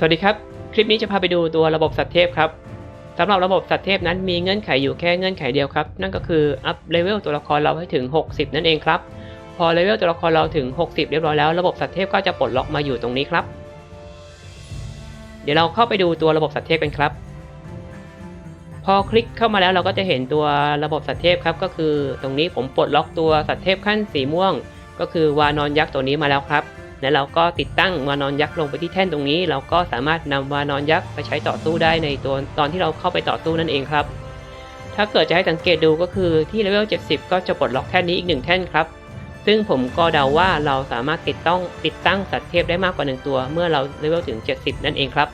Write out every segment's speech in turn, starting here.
สวัสดีครับ คลิปนี้จะพาไปดูตัวระบบสัตว์เทพครับสำหรับระบบสัตว์เทพนั้นมีเงื่อนไขอยู่แค่เงื่อนไขเดียวครับ นั่นก็คืออัพเลเวลตัวละครเราให้ถึง 60 นั่นเองครับ พอเลเวลตัวละครเราถึง 60 เรียบร้อยแล้วระบบสัตว์เทพก็จะปลดล็อกมาอยู่ตรงนี้ครับ เดี๋ยวเราเข้าไปดูตัวระบบสัตว์เทพกันครับ พอคลิกเข้ามาแล้วเราก็จะเห็นตัวระบบสัตว์เทพครับก็คือ ตรงนี้ผมปลดล็อกตัวสัตว์เทพขั้นสีม่วง ก็คือวานอนยักษ์ตัวนี้มาแล้วครับ และเราก็ติดตั้งวานอนยักษ์ลงไปที่แท่นตรงนี้ เราก็สามารถนำวานอนยักษ์ไปใช้ต่อสู้ได้ในตัวตอนที่เราเข้าไปต่อสู้นั่นเองครับ ถ้าเกิดจะให้สังเกตดูก็คือที่เลเวล 70 ก็จะปลดล็อกแท่นนี้อีกหนึ่งแท่นครับ ซึ่งผมก็เดาว่าเราสามารถติดต้องติดตั้งสัตว์เทพได้มากกว่า 1 ตัว เมื่อเราเลเวลถึง 70 นั่นเองครับ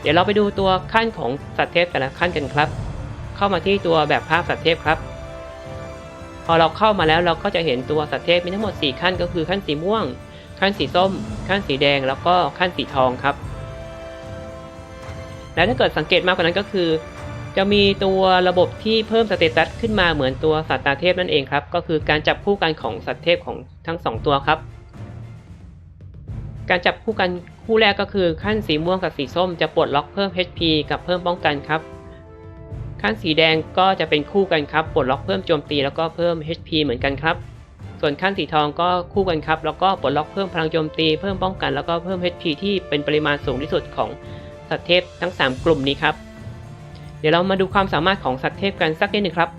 เดี๋ยวเราไปดูตัวขั้นของสัตว์เทพแต่ละขั้นกันครับ เข้ามาที่ตัวแบบภาพสัตว์เทพครับพอเราเข้ามาแล้วเราก็จะเห็นตัวสัตว์เทพมีทั้งหมด 4 ขั้นก็คือขั้นสีม่วง ขั้นสีส้ม ขั้นสีแดงแล้วก็ขั้นสีทองครับ และถ้าเกิดสังเกตมากกว่านั้นก็คือ จะมีตัวระบบที่เพิ่มสเตตัสขึ้นมาเหมือนตัวสัตว์ตาเทพนั่นเองครับ ก็คือการจับคู่กันของสัตว์เทพของทั้งสองตัวครับ การจับคู่กันคู่แรกก็คือขั้นสีม่วงกับสีส้มจะปลดล็อกเพิ่ม HP กับเพิ่มป้องกันครับขั้นสีแดงก็จะเป็นคู่กันครับ ปลดล็อกเพิ่มโจมตีแล้วก็เพิ่ม HP เหมือนกันครับ ส่วนขั้นสีทองก็คู่กันครับ แล้วก็ปลดล็อกเพิ่มพลังโจมตี เพิ่มป้องกันแล้วก็เพิ่ม HP ที่เป็นปริมาณสูงที่สุดของสัตว์เทพทั้ง 3 กลุ่มนี้ครับ เดี๋ยวเรามาดูความสามารถของสัตว์เทพกันสักนิดหนึ่งครับ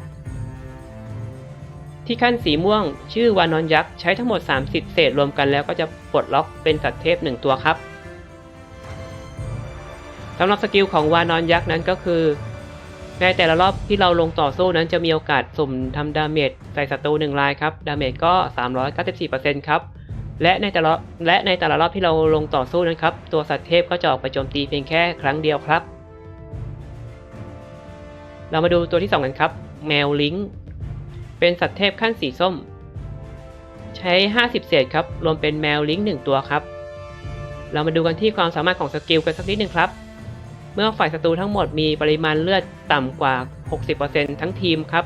ที่ขั้นสีม่วง ชื่อวานอนยักษ์ใช้ทั้งหมด 30 เศษรวมกันแล้วก็จะปลดล็อกเป็นสัตว์เทพ 1 ตัวครับสำหรับสกิลของวานอนยักษ์นั้นก็คือ ในแต่ละรอบที่เราลงต่อสู้นั้นจะมีโอกาสสุ่มทำดาเมจใส่ศัตรูหนึ่งรายครับดาเมจก็ 394%ครับและในแต่ละและในแต่ละรอบที่เราลงต่อสู้นั้นครับตัวสัตว์เทพก็จะออกไปโจมตีเพียงแค่ครั้งเดียวครับ เรามาดูตัวที่ 2 กันครับ แมวลิงเป็นสัตว์เทพขั้นสีส้ม ใช้ 50 เศษครับรวมเป็นแมวลิง1ตัวครับ เรามาดูกันที่ความสามารถของสกิลกันสักนิดหนึ่งครับ เมื่อฝ่ายศัตรูทั้งหมดมีปริมาณเลือดต่ำกว่า 60%ทั้งทีมครับ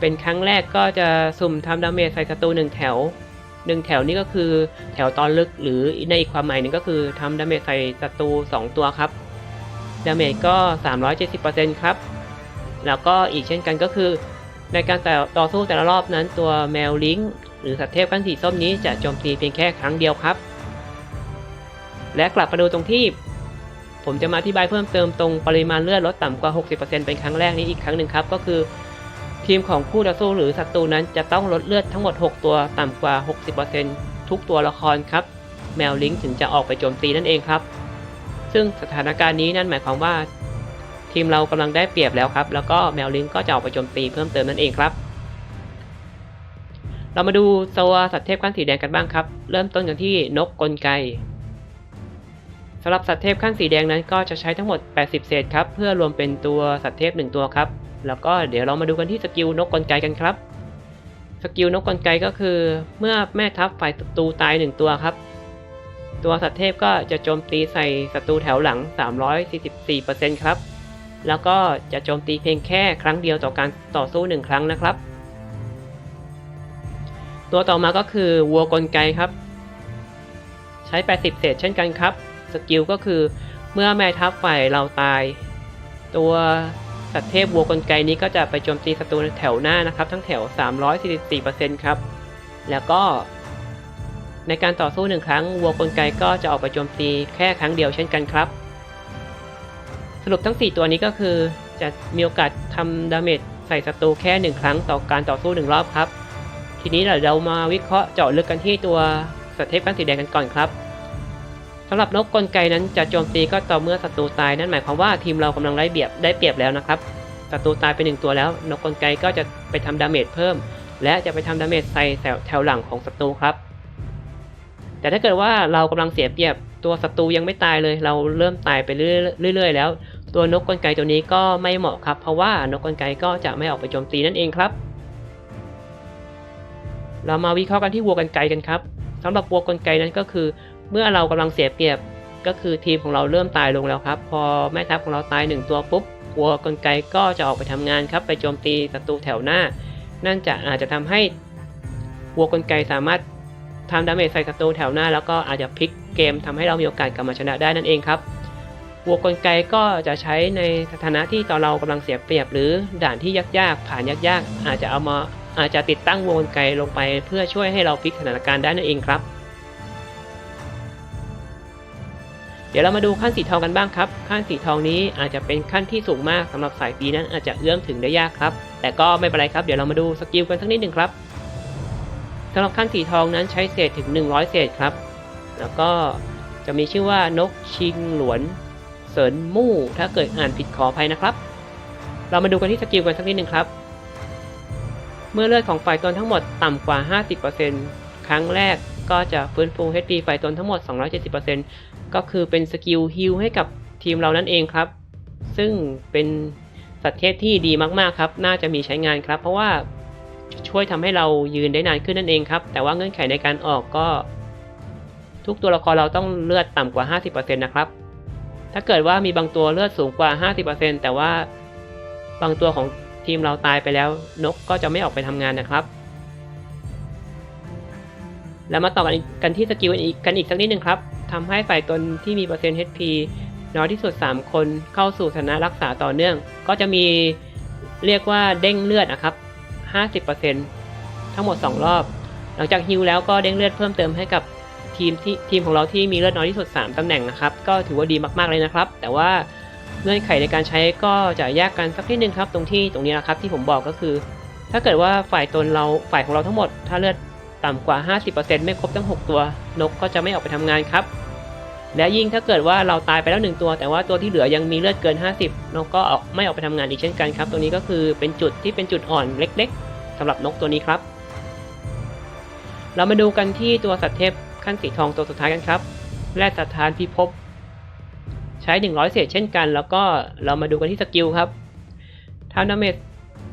เป็นครั้งแรกก็จะสุ่มทำดาเมจใส่ศัตรู1แถว1แถวนี้ก็คือแถวตอนลึกหรือในอีกความหมายหนึ่งก็คือทำดาเมจใส่ศัตรู2ตัวครับ ดาเมจก็ 370%ครับ แล้วก็อีกเช่นกันก็คือ ในการต่อสู้แต่ละรอบนั้นตัวแมวลิงหรือสัตว์เทพขั้นสีส้มนี้จะโจมตีเพียงแค่ครั้งเดียวครับ และกลับมาดูตรงที่ ผมจะมาอธิบายเพิ่มเติมตรงปริมาณเลือดลดต่ำกว่า 60%เป็นครั้งแรกนี้อีกครั้งหนึ่งครับ ก็คือ ทีมของคู่ต่อสู้หรือศัตรูนั้นจะต้องลดเลือดทั้งหมด 6 ตัวต่ำกว่า 60%ทุกตัวละครครับ แมวลิงถึงจะออกไปโจมตีนั่นเองครับ ซึ่งสถานการณ์นี้นั่นหมายความว่า ทีมเรากำลังได้เปรียบแล้วครับ แล้วก็แมวลิงก็จะออกไปโจมตีเพิ่มเติมนั่นเองครับเรามาดูตัวสัตว์เทพขั้นสีแดงกันบ้างครับ เริ่มต้นกันที่นกกลไก สำหรับสัตว์เทพขั้นสีแดงนั้นก็จะใช้ทั้งหมด 80 เศษครับ เพื่อรวมเป็นตัวสัตว์เทพ 1 ตัวครับ แล้วก็เดี๋ยวเรามาดูกันที่สกิลนกกลไกกันครับ สกิลนกกลไกก็คือ เมื่อแม่ทัพฝ่ายศัตรูตาย 1 ตัวครับ ตัวสัตว์เทพก็จะโจมตีใส่ศัตรูแถวหลัง 344%ครับ แล้วก็จะโจมตีเพียงแค่ครั้งเดียวต่อการต่อสู้ 1 ครั้งนะครับ ตัวต่อมาก็คือวัวกลไกครับ ใช้ 80 เศษเช่นกันครับ สกิลก็คือเมื่อแม่ทัพฝ่ายเราตาย ตัวสัตว์เทพวัวกลไกนี้ก็จะไปโจมตีศัตรูแถวหน้านะครับ ทั้งแถว 344%ครับ แล้วก็ ในการต่อสู้หนึ่งครั้งวัวกลไกก็จะออกไปโจมตีแค่ครั้งเดียวเช่นกันครับ สรุปทั้ง 4 ตัวนี้ก็คือจะมีโอกาสทำดาเมจใส่ศัตรูแค่ 1 ครั้งต่อการต่อสู้ 1 รอบครับ ทีนี้เรามาวิเคราะห์เจาะลึกกันที่ตัวสัตว์เทพขั้นสีแดงกันก่อนครับ สำหรับนกกลไกนั้นจะโจมตีก็ต่อเมื่อศัตรูตายนั่นหมายความว่าทีมเรากำลังได้เบียบได้เปรียบแล้วนะครับศัตรูตายไปหนึ่งตัวแล้ว นกกลไกก็จะไปทำดาเมจเพิ่ม และจะไปทำดาเมจใส่แถวหลังของศัตรูครับ แต่ถ้าเกิดว่าเรากำลังเสียเปรียบตัวศัตรูยังไม่ตายเลย เราเริ่มตายไปเรื่อยๆแล้ว ตัวนกกลไกตัวนี้ก็ไม่เหมาะครับ เพราะว่านกกลไกก็จะไม่ออกไปโจมตีนั่นเองครับ เรามาวิเคราะห์กันที่วัวกลไกกันครับสำหรับวัวกลไกนั้นก็คือ เมื่อเรากำลังเสียเปรียบก็คือทีมของเราเริ่มตายลงแล้วครับ พอแม่ทัพของเราตายหนึ่งตัวปุ๊บวัวกลไกก็จะออกไปทำงานครับ ไปโจมตีศัตรูแถวหน้า นั่นจะอาจจะทำให้วัวกลไกสามารถทำดาเมจใส่ศัตรูแถวหน้า แล้วก็อาจจะพลิกเกมทำให้เรามีโอกาสกลับมาชนะได้นั่นเองครับวัวกลไกก็จะใช้ในสถานะที่ตอนเรากำลังเสียเปรียบ หรือด่านที่ยากๆผ่านยากๆ อาจจะเอามาอาจจะติดตั้งวัวกลไกลงไป เพื่อช่วยให้เราพลิกสถานการณ์ได้นั่นเองครับ เดี๋ยวเรามาดูขั้นสีทองกันบ้างครับ ขั้นสีทองนี้อาจจะเป็นขั้นที่สูงมากสำหรับสายปีนั้นอาจจะเอื้อมถึงได้ยากครับ แต่ก็ไม่เป็นไรครับ เดี๋ยวเรามาดูสกิลกันสักนิดหนึ่งครับสำหรับขั้นสีทองนั้นใช้เศษถึง 100 เศษครับ แล้วก็จะมีชื่อว่านกชิงหลวนเสรินมู่ ถ้าเกิดอ่านผิดขออภัยนะครับ เรามาดูกันที่สกิลกันสักนิดหนึ่งครับ เมื่อเลือดของฝ่ายตนทั้งหมดต่ำกว่า 50%ครั้งแรก ก็จะฟื้นฟู HP ฝ่ายตนทั้งหมด 270%ก็คือเป็นสกิลฮิลให้กับทีมเรานั่นเองครับ ซึ่งเป็นสัตว์เทพที่ดีมากๆครับ น่าจะมีใช้งานครับ เพราะว่าช่วยทำให้เรายืนได้นานขึ้นนั่นเองครับ แต่ว่าเงื่อนไขในการออกก็ ทุกตัวละครเราต้องเลือดต่ำกว่า 50%นะครับ ถ้าเกิดว่ามีบางตัวเลือดสูงกว่า 50%แต่ว่าบางตัวของทีมเราตายไปแล้วนกก็จะไม่ออกไปทำงานนะครับ แล้วมาต่อกันกันที่สกิลอีกกันอีกสักนิดหนึ่งครับทำให้ฝ่ายตนที่มีเปอร์เซ็นต์ HP น้อยที่สุด 3 คนเข้าสู่สถานะรักษาต่อเนื่อง ก็จะมีเรียกว่าเด้งเลือดนะครับ 50%ทั้งหมด 2 รอบ หลังจากฮิลแล้วก็เด้งเลือดเพิ่มเติมให้กับทีมที่ทีมของเราที่มีเลือดน้อยที่สุด 3 ตำแหน่งนะครับ ก็ถือว่าดีมากๆเลยนะครับ แต่ว่าเงื่อนไขในการใช้ก็จะยากกันสักนิดนึงครับ ตรงที่ตรงนี้นะครับที่ผมบอกก็คือ ถ้าเกิดว่าฝ่ายตนเราฝ่ายของเราทั้งหมด ถ้าเลือด ต่ำกว่า 50%ไม่ครบทั้ง 6 ตัวนกก็จะไม่ออกไปทำงานครับ และยิ่งถ้าเกิดว่าเราตายไปแล้ว 1 ตัว แต่ว่าตัวที่เหลือยังมีเลือดเกิน 50 นกก็ออกไม่ออกไปทำงานอีกเช่นกันครับ ตรงนี้ก็คือเป็นจุดที่เป็นจุดอ่อนเล็กๆสำหรับนกตัวนี้ครับ เรามาดูกันที่ตัวสัตว์เทพขั้นสีทองตัวสุดท้ายกันครับแร่สถานพิภพใช้ 100 เศษเช่นกัน แล้วก็เรามาดูกันที่สกิลครับทำดาเมจ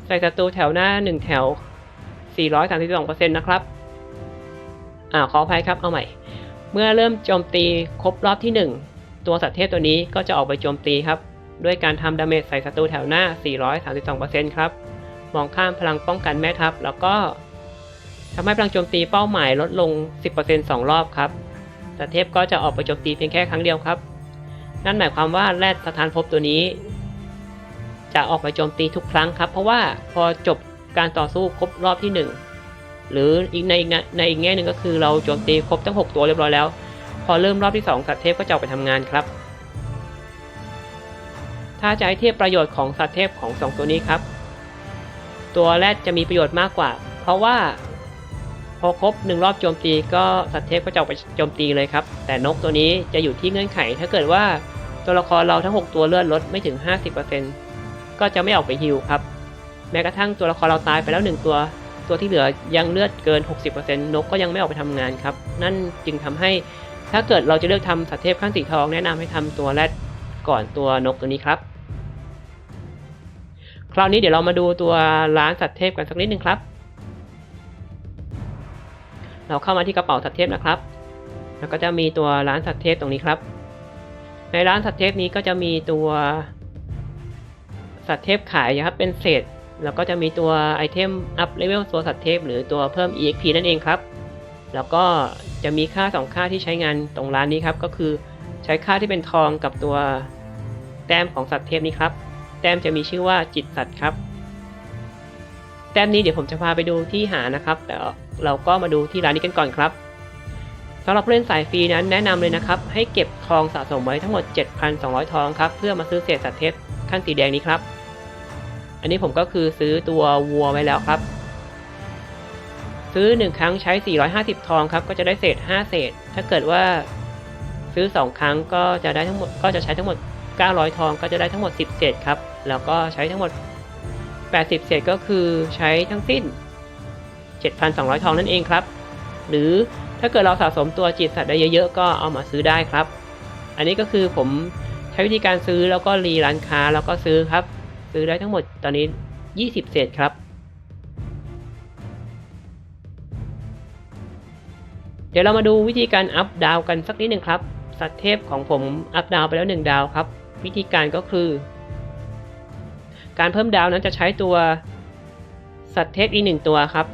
ใส่ศัตรูแถวหน้า 1 แถว 432%นะครับ อ่าขออภัยครับเอาใหม่ เมื่อเริ่มโจมตีครบรอบที่ 1 ตัวสัตว์เทพตัวนี้ก็จะออกไปโจมตีครับ ด้วยการทำดาเมจใส่ศัตรูแถวหน้า 432%ครับ มองข้ามพลังป้องกันแม่ทัพ แล้วก็ทำให้พลังโจมตีเป้าหมายลดลง 10% 2 รอบครับสัตว์เทพก็จะออกไปโจมตีเพียงแค่ครั้งเดียวครับ นั่นหมายความว่าแรดสถานภพตัวนี้ จะออกไปโจมตีทุกครั้งครับ เพราะว่าพอจบการต่อสู้ครบรอบที่ 1 หรืออีกในในอีกแง่หนึ่งก็คือเราโจมตีครบทั้ง 6 ตัวเรียบร้อยแล้ว พอเริ่มรอบที่ 2 สัตว์เทพก็จะออกไปทำงานครับ ถ้าจะให้เทียบประโยชน์ของสัตว์เทพของ 2 ตัวนี้ครับ ตัวแรดจะมีประโยชน์มากกว่า เพราะว่าพอครบหนึ่งรอบโจมตีก็สัตว์เทพก็จะออกไปโจมตีเลยครับ แต่นกตัวนี้จะอยู่ที่เงื่อนไข ถ้าเกิดว่าตัวละครเราทั้ง 6 ตัวเลือดลดไม่ถึง 50%ก็จะไม่ออกไปฮิลครับ แม้กระทั่งตัวละครเราตายไปแล้ว 1 ตัว ตัวที่เหลือยังเลือดเกิน 60%นกก็ยังไม่ออกไปทำงานครับ นั่นจึงทำให้ถ้าเกิดเราจะเลือกทำสัตว์เทพขั้นสีทองแนะนำให้ทำตัวแรดก่อนตัวนกตัวนี้ครับ คราวนี้เดี๋ยวเรามาดูตัวร้านสัตว์เทพกันสักนิดนึงครับ เราเข้ามาที่กระเป๋าสัตว์เทพนะครับ แล้วก็จะมีตัวร้านสัตว์เทพตรงนี้ครับ ในร้านสัตว์เทพนี้ก็จะมีตัวสัตว์เทพขายนะครับเป็นเศษ แล้วก็จะมีตัวไอเทมอัพเลเวลตัวสัตว์เทพหรือตัวเพิ่ม EXP นั่นเองครับ แล้วก็จะมีค่า 2 ค่าที่ใช้งานตรงร้านนี้ครับ ก็คือใช้ค่าที่เป็นทองกับตัวแต้มของสัตว์เทพนี้ครับ แต้มจะมีชื่อว่าจิตสัตว์ครับ แต้มนี้เดี๋ยวผมจะพาไปดูที่หานะครับ แต่เราก็มาดูที่ร้านนี้กันก่อนครับสำหรับผู้เล่นสายฟรีนั้นแนะนำเลยนะครับ ให้เก็บทองสะสมไว้ทั้งหมด 7,200 ทองครับ เพื่อมาซื้อเศษสัตว์เทพขั้นสีแดงนี้ครับ อันนี้ผมก็คือซื้อตัววัวไว้แล้วครับ ซื้อ 1 ครั้งใช้ 450 ทองครับ ก็จะได้เศษ 5 เศษ ถ้าเกิดว่าซื้อ 2 ครั้งก็จะได้ทั้งหมดก็จะใช้ทั้งหมด 900 ทองก็จะได้ทั้งหมด 10 เศษครับ แล้วก็ใช้ทั้งหมด 80 เศษก็คือใช้ทั้งสิ้น 7,200 ทองนั่นเองครับ หรือถ้าเกิดเราสะสมตัวจิตสัตว์ได้เยอะๆ ก็เอามาซื้อได้ครับ อันนี้ก็คือผมใช้วิธีการซื้อแล้วก็รีร้านค้าแล้วก็ซื้อครับ ซื้อได้ทั้งหมดตอนนี้ 20 เศษครับ เดี๋ยวเรามาดูวิธีการอัพดาวกันสักนิดหนึ่งครับ สัตว์เทพของผมอัพดาวไปแล้ว 1 ดาวครับ วิธีการก็คือ การเพิ่มดาวนั้นจะใช้ตัวสัตว์เทพอีกหนึ่งตัวครับ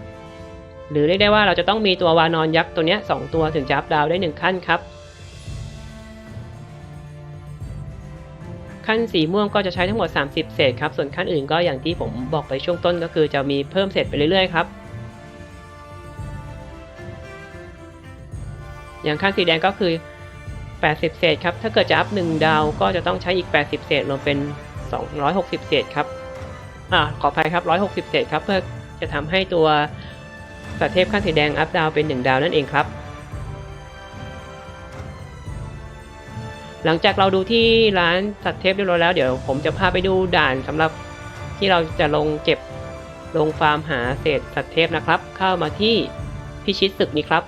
หรือเรียกได้ว่าเราจะต้องมีตัววานอนยักษ์ตัวนี้ยสองตัวถึงจะอัพดาวได้หนึ่งขั้นครับ ขั้นสีม่วงก็จะใช้ทั้งหมด 30 เศษครับ ส่วนขั้นอื่นก็อย่างที่ผมบอกไปช่วงต้นก็คือจะมีเพิ่มเศษไปเรื่อยๆครับ อย่างขั้นสีแดงก็คือ 80 เศษครับ ถ้าเกิดจะอัพ 1 ดาวก็จะต้องใช้อีก 80 เศษรวมเป็น 260 เศษครับ อ่า ขออภัยครับ 160 เศษครับ เพื่อจะทำให้ตัวสัตเทพขั้นสีแดงอัพดาวเป็น 1 ดาวนั่นเองครับ หลังจากเราดูที่ร้านสัตเทพเรียบร้อยแล้วเดี๋ยวผมจะพาไปดูด่านสำหรับที่เราจะลงเก็บลงฟาร์มหาเศษสัตเทพนะครับ เข้ามาที่พิชิตศึกนี้ครับ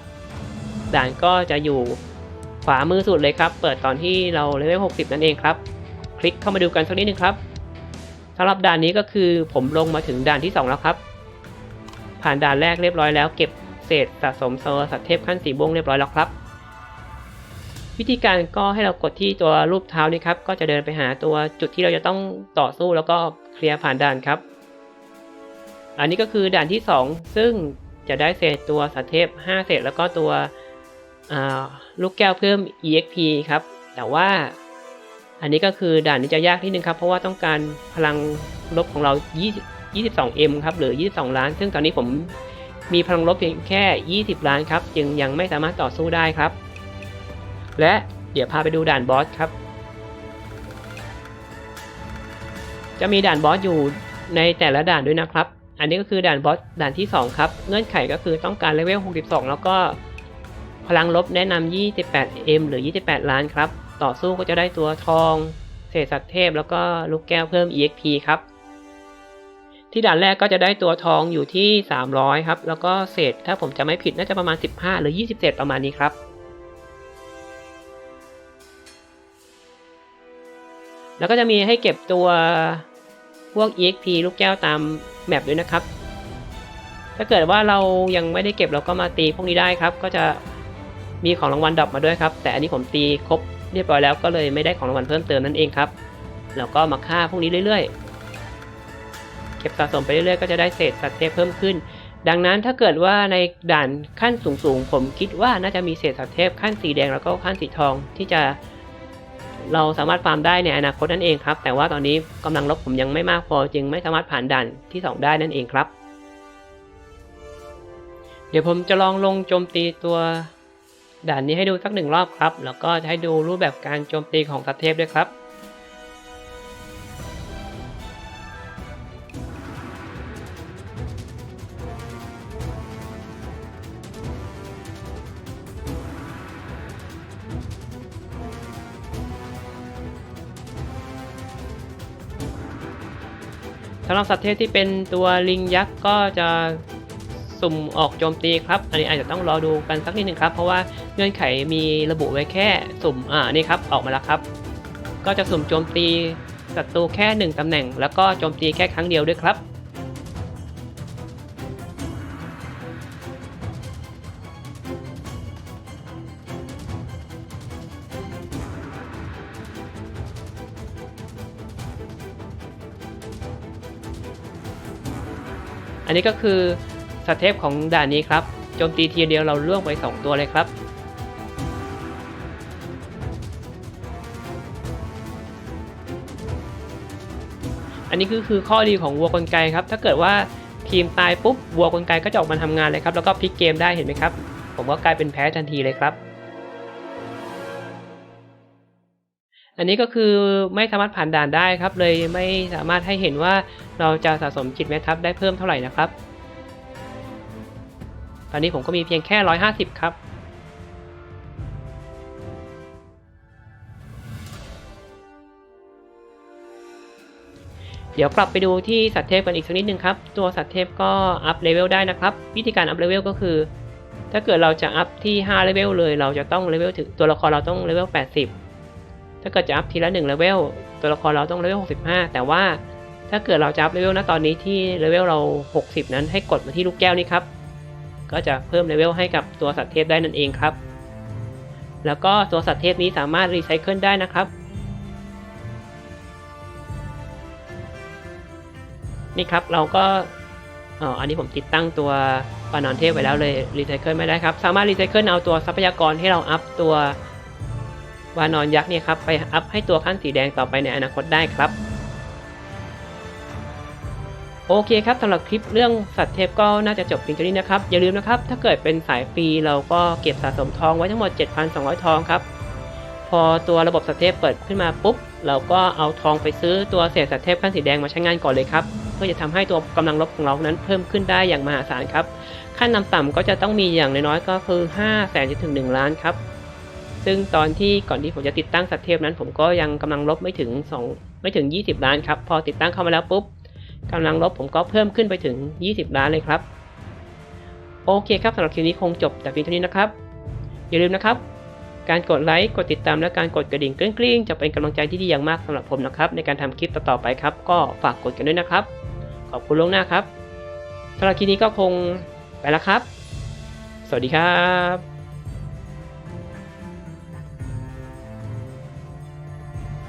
ด่านก็จะอยู่ขวามือสุดเลยครับ เปิดตอนที่เราเลเวล60 นั่นเองครับ คลิกเข้ามาดูกันสักนิดนึงครับสำหรับด่านนี้ก็คือผมลงมาถึงด่านที่ 2 แล้วครับ ผ่านด่านแรกเรียบร้อยแล้วเก็บเศษสะสมโซลสัตว์เทพขั้นสีม่วงเรียบร้อยแล้วครับ วิธีการก็ให้เรากดที่ตัวรูปเท้านี้ครับ ก็จะเดินไปหาตัวจุดที่เราจะต้องต่อสู้แล้วก็เคลียร์ผ่านด่านครับ อันนี้ก็คือด่านที่ 2 ซึ่งจะได้เศษตัวสัตว์เทพ 5 เศษแล้วก็ตัวลูกแก้วเพิ่ม exp ครับ แต่ว่าอันนี้ก็คือด่านนี้จะยากที่นึงครับ เพราะว่าต้องการพลังลบของเรา 20 22m ครับ หรือ 22 ล้าน ซึ่งตอนนี้ผมมีพลังลบเพียงแค่ 20 ล้านครับ จึงยังไม่สามารถต่อสู้ได้ครับ และเดี๋ยวพาไปดูด่านบอสครับ จะมีด่านบอสอยู่ในแต่ละด่านด้วยนะครับ อันนี้ก็คือด่านบอสด่านที่ 2 ครับ เงื่อนไขก็คือต้องการเลเวล 62 แล้วก็พลังลบแนะนำ 28m หรือ 28 ล้านครับ ต่อสู้ก็จะได้ตัวทอง เศษสัตว์เทพ แล้วก็ลูกแก้วเพิ่ม exp ครับ ที่ด่านแรกก็จะได้ตัวทองอยู่ที่ 300 ครับ แล้วก็เศษถ้าผมจะไม่ผิดน่าจะประมาณ 15 หรือ20เศษประมาณนี้ครับ แล้วก็จะมีให้เก็บตัวพวก exp ลูกแก้วตามแมปด้วยนะครับ ถ้าเกิดว่าเรายังไม่ได้เก็บเราก็มาตีพวกนี้ได้ครับ ก็จะมีของรางวัลดรอปมาด้วยครับ แต่อันนี้ผมตีครบเรียบร้อยแล้วก็เลยไม่ได้ของรางวัลเพิ่มเติมนั่นเองครับ แล้วก็มาฆ่าพวกนี้เรื่อยๆ เก็บสะสมไปเรื่อยๆ ก็จะได้เศษสัตว์เทพเพิ่มขึ้น ดังนั้นถ้าเกิดว่าในด่านขั้นสูงๆ ผมคิดว่าน่าจะมีเศษสัตว์เทพขั้นสีแดงแล้วก็ขั้นสีทองที่จะ เราสามารถฟาร์มได้ในอนาคตนั่นเองครับ แต่ว่าตอนนี้กำลังลบผมยังไม่มากพอจึงไม่สามารถผ่านด่านที่ 2 ได้นั่นเองครับ เดี๋ยวผมจะลองลงโจมตีตัวด่านนี้ให้ดูสักหนึ่งรอบครับ แล้วก็จะให้ดูรูปแบบการโจมตีของสัตว์เทพด้วยครับ สำหรับสัตว์เทพที่เป็นตัวลิงยักษ์ก็จะสุ่มออกโจมตีครับ อันนี้อาจจะต้องรอดูกันสักนิดหนึ่งครับ เพราะว่าเงื่อนไขมีระบุไว้แค่สุ่ม อ่า นี่ครับ ออกมาแล้วครับ ก็จะสุ่มโจมตีศัตรูแค่ 1ตำแหน่ง แล้วก็โจมตีแค่ครั้งเดียวด้วยครับ อันนี้ก็คือสเทปของด่านนี้ครับ โจมตีทีเดียวเราล่วงไป 2 ตัวเลยครับอันนี้คือคือข้อดีของวัวกลไกครับ ถ้าเกิดว่าทีมตายปุ๊บวัวกลไกก็จะออกมาทำงานเลยครับ แล้วก็พลิกเกมได้เห็นไหมครับ ผมก็กลายเป็นแพ้ทันทีเลยครับ อันนี้ก็คือไม่สามารถผ่านด่านได้ครับ เลยไม่สามารถให้เห็นว่าเราจะสะสมจิตแม่ทัพได้เพิ่มเท่าไหร่นะครับ ตอนนี้ผมก็มีเพียงแค่ 150 ครับเดี๋ยวกลับไปดูที่สัตว์เทพกันอีกสักนิดนึงครับ ตัวสัตว์เทพก็อัพเลเวลได้นะครับ วิธีการอัพเลเวลก็คือ ถ้าเกิดเราจะอัพที่ 5 เลเวลเลย เราจะต้องเลเวลถึงตัวละครเราต้องเลเวล 80 ถ้าเกิดจะอัพทีละ1เลเวลตัวละครเราต้องเลเวล65 แต่ว่าถ้าเกิดเราจะอัพเลเวลนะตอนนี้ที่เลเวลเรา 60 นั้นให้กดมาที่ลูกแก้วนี้ครับ ก็จะเพิ่มเลเวลให้กับตัวสัตว์เทพได้นั่นเองครับ แล้วก็ตัวสัตว์เทพนี้สามารถรีไซเคิลได้นะครับนี่ครับเราก็อ๋ออันนี้ผมติดตั้งตัวปานอนเทพไว้แล้วเลยรีไซเคิลไม่ได้ครับ สามารถรีไซเคิลเอาตัวทรัพยากรให้เราอัพตัว วานอนยักษ์เนี่ยครับไปอัพให้ตัวขั้นสีแดงต่อไปในอนาคตได้ครับ โอเคครับสำหรับคลิปเรื่องสัตว์เทพก็น่าจะจบเพียงเท่านี้นะครับ อย่าลืมนะครับ ถ้าเกิดเป็นสายฟรีเราก็เก็บสะสมทองไว้ทั้งหมด 7,200 ทองครับ พอตัวระบบสัตว์เทพเปิดขึ้นมาปุ๊บ เราก็เอาทองไปซื้อตัวเศษสัตว์เทพขั้นสีแดงมาใช้งานก่อนเลยครับเพื่อจะทำให้ตัวกำลังลบของเรานั้นเพิ่มขึ้นได้อย่างมหาศาลครับ ขั้นนำต่ำก็จะต้องมีอย่างน้อยๆก็คือ5แสนจนถึง 1 ล้านครับ ซึ่งตอนที่ก่อนที่ผมจะติดตั้งสัตเทพนั้น ผมก็ยังกำลังลบไม่ถึง 2 ไม่ถึง 20 ล้านครับ พอติดตั้งเข้ามาแล้วปุ๊บกำลังลบผมก็เพิ่มขึ้นไปถึง 20 ล้านเลยครับ โอเคครับสำหรับคลิปนี้คงจบแต่เพียงเท่านี้นะครับ อย่าลืมนะครับ การกดไลค์กดติดตามและการกดกระดิ่งกริ๊งๆ จะเป็นกำลังใจที่ดีอย่างมากสำหรับผมนะครับ ในการทำคลิปต่อๆไปครับ ก็ฝากกดกันด้วยนะครับ ขอบคุณล่วงหน้าครับสำหรับคลิปนี้ก็คงไปแล้วครับ สวัสดีครับ